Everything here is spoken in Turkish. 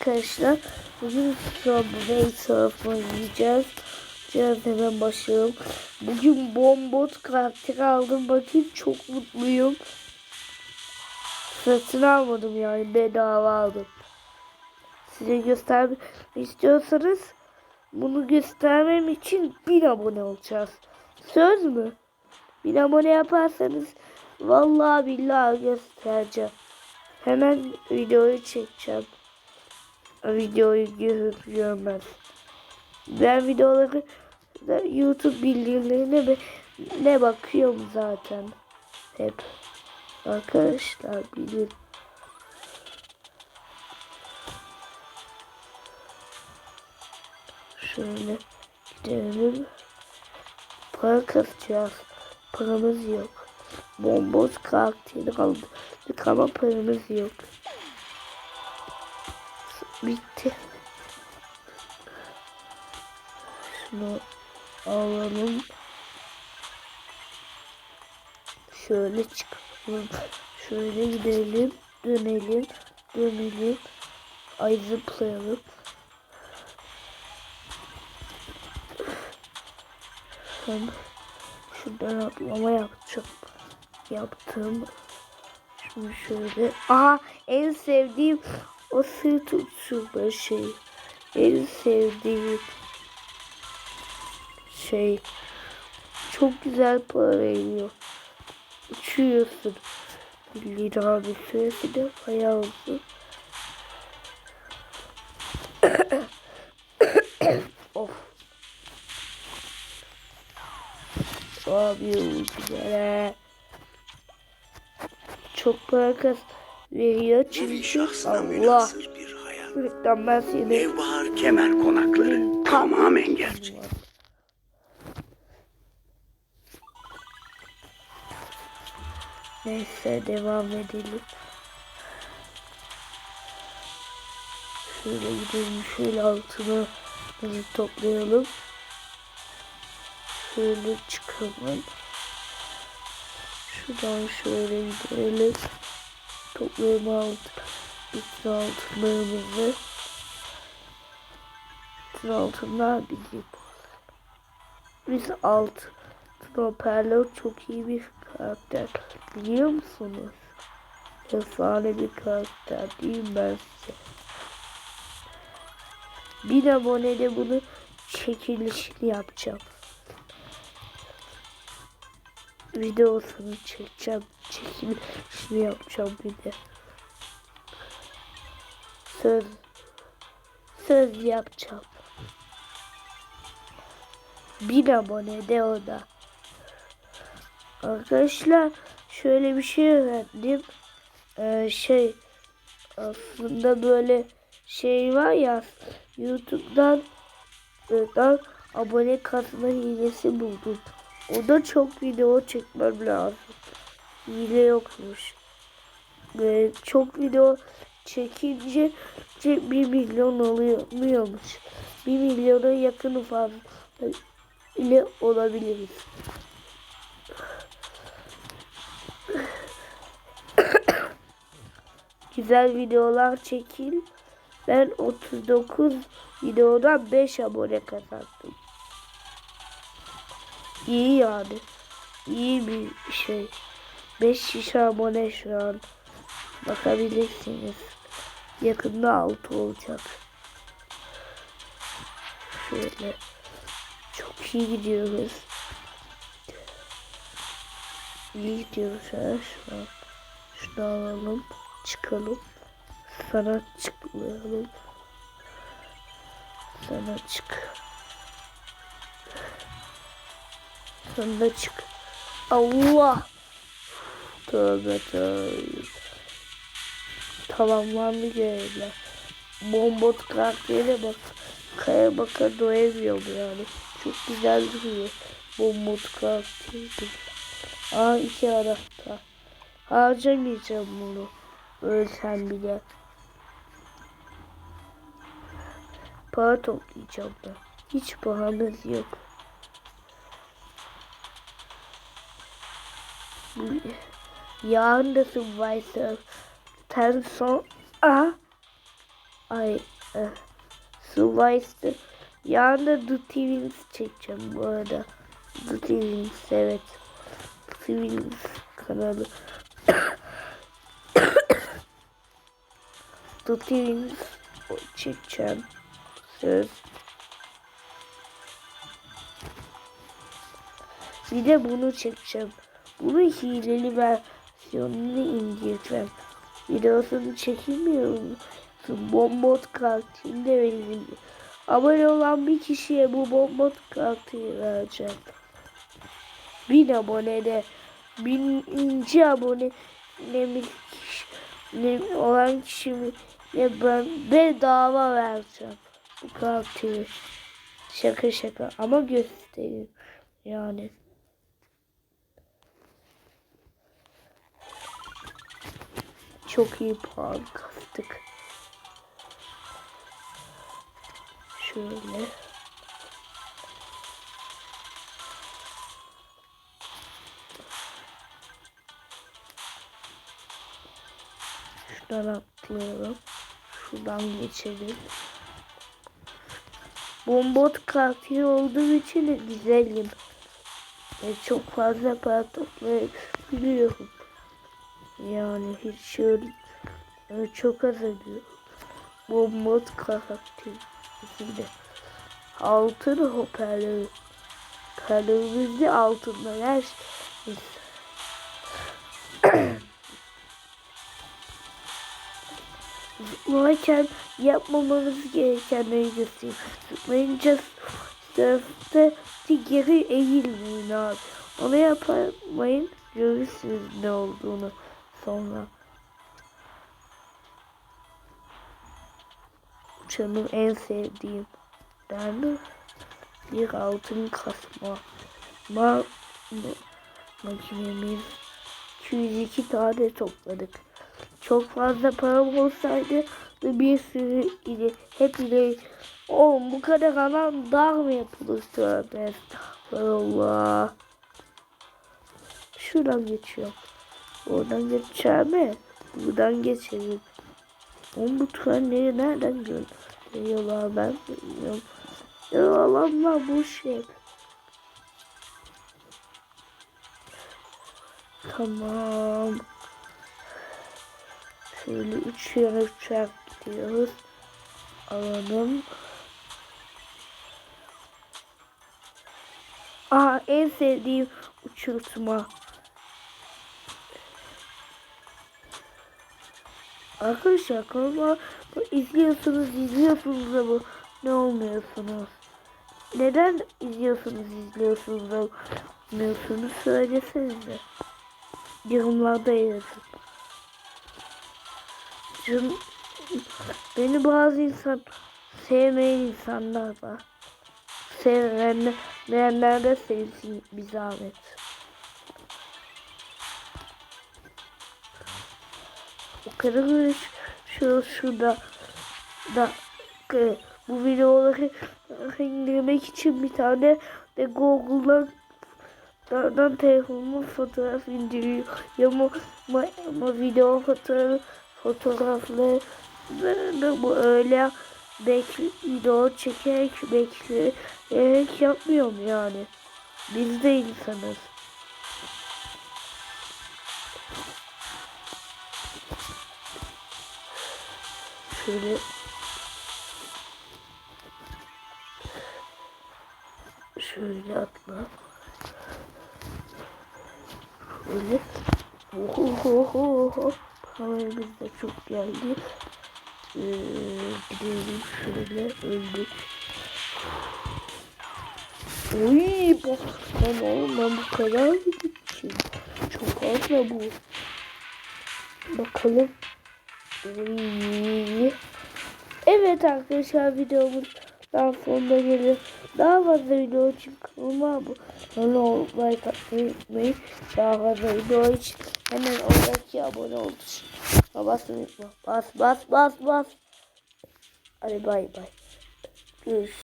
Arkadaşlar bugün Subway Surf oynayacağız. Biraz hemen başlayalım. Bugün bombot karakteri aldım. Bakın çok mutluyum. Satın almadım yani bedava aldım. Size göstermek istiyorsanız bunu göstermem için 1000 abone olacağız. Söz mü? 1000 abone yaparsanız vallahi billahi göstereceğim. Hemen videoyu çekeceğim videoyu görmez. Ben videoları YouTube bildirimlerine ve ne bakıyorum zaten. Hep. Arkadaşlar bilin. Şöyle gidelim. Para kasacağız. Paramız yok. Bomboz karakteri aldık ama paramız yok bitti. Şunu alalım. Şöyle çıkalım. Şöyle gidelim. Dönelim. Dönelim. Ay zıplayalım. Sonra şuradan atlama yapacağım. Yaptım. Şimdi şöyle. Aha en sevdiğim o sır tutuşu şey. En sevdiğim şey. Çok güzel para veriyor. Uçuyorsun. Lira bir süresi de bayağı uzun. of. Abi uykulara. Çok para kas veriyor çünkü Allah. ben seni. Nevbahar Kemer Konakları tamamen gerçek. Neyse devam edelim. Şöyle gidelim. Şöyle altını toplayalım. Şöyle çıkalım. Şuradan şöyle gidelim. Toplayalım alt, bütün altınlarımızı. Bütün altınlar bizim. Biz altın hoparlör çok iyi bir karakter. Biliyor musunuz? Efsane bir karakter diyeyim ben size. Bir abonede bunu çekilişini yapacağım. Videosunu çekeceğim. Çekilişini yapacağım bir de. Söz. Söz yapacağım. Bir abone de o da. Arkadaşlar şöyle bir şey öğrendim. Ee, şey aslında böyle şey var ya YouTube'dan dan abone kasma hilesi buldum. O da çok video çekmem lazım. Hile yokmuş. Ee, çok video çekince 1 milyon oluyormuş. 1 milyona yakın fazla ile olabiliriz. Güzel videolar çekil. Ben 39 videodan 5 abone kazandım. İyi yani. İyi bir şey. 5 şişe abone şu an. Bakabilirsiniz. Yakında 6 olacak. Şöyle. Çok iyi gidiyoruz. İyi gidiyoruz ha şu an. Şunu alalım. Çıkalım. Sana çıkmayalım. Sana çık. Sana çık. Allah. Tövbe tövbe. Tamamlandı görevler. Bombot karakterine bak. Kaya baka doyamıyorum yani. Çok güzel duruyor. Bombot karakteri. Aa iki anahtar. Harcamayacağım bunu. Ölsem bile. Para toplayacağım da. Hiç paramız yok. Yarın da Survivor. Ten son... Aha. Ay. E, Sylvester. Yarın The Twins çekeceğim bu arada. The Twins evet. The kanalı. The Twins çekeceğim. Söz. Bir de bunu çekeceğim. Bunu hileli versiyonunu indireceğim. Videosunu çekemiyorum. Bombot kartını da vereyim. Abone olan bir kişiye bu bombot kartı vereceğim. Bin abonede bininci abone ne kişi, ne olan kişi ne ben bedava vereceğim bu kartı. Şaka şaka ama göstereyim yani. Çok iyi puan kastık. Şöyle. Şuradan atlayalım. Şuradan geçelim. Bombot katil olduğum için güzelim. Ve çok fazla para toplayabiliyorum. Yani hiç şöyle öyle çok az ediyor. Bombot katil içinde. Altın hoparlörü. Hoparlörümüzde altında her şey. Zıplarken yapmamanız gerekenleri göstereyim. Zıplayınca sörfte geri eğilmeyin abi. Onu yapamayın. Görürsünüz ne olduğunu sonra. Canım en sevdiğim. Ben bir altın kasma. Ma makinemiz 202 tane topladık. Çok fazla param olsaydı bir sürü ile hep ile Oğlum bu kadar alan dar mı yapılır tövbe estağfurullah. Şuradan geçiyorum. Oradan geçeceğim mi? Buradan geçelim. Oğlum bu trenleri nereden gönderiyorlar ben bilmiyorum. Ya Allah'ım bu şey. Tamam. Şöyle üç yere uçarak gidiyoruz. Alalım. Aa en sevdiğim uçurtma. Arkadaşlar kanalıma izliyorsunuz izliyorsunuz bu ne olmuyorsunuz? Neden izliyorsunuz izliyorsunuz da olmuyorsunuz söylesenize. Yorumlarda yazın. Canım, beni bazı insan sevmeyen insanlar var. Sevmeyenler de sevsin bir zahmet. O böyle şu şurada da e, bu videoları indirmek için bir tane de Google'dan Nereden telefonumun fotoğraf indiriyor ama, ama, ama video fotoğraf fotoğrafları bu öyle bekle, video çekerek bekleyerek yapmıyorum yani. Biz de insanız. Şöyle şöyle atla. Şöyle. Oho oho oho. Kameramız da çok geldi. Ee, gidelim şöyle öldük. Uy bak oğlum ben bu kadar gitmişim? Çok fazla bu. Bakalım. Evet arkadaşlar videomuz daha sonuna gelir. Daha fazla video için kanalıma abone olmayı takmayı unutmayın. Daha fazla video için hemen oradaki abone ol tuşuna basmayı unutma. Bas bas bas bas. Hadi bay bay. Görüşürüz.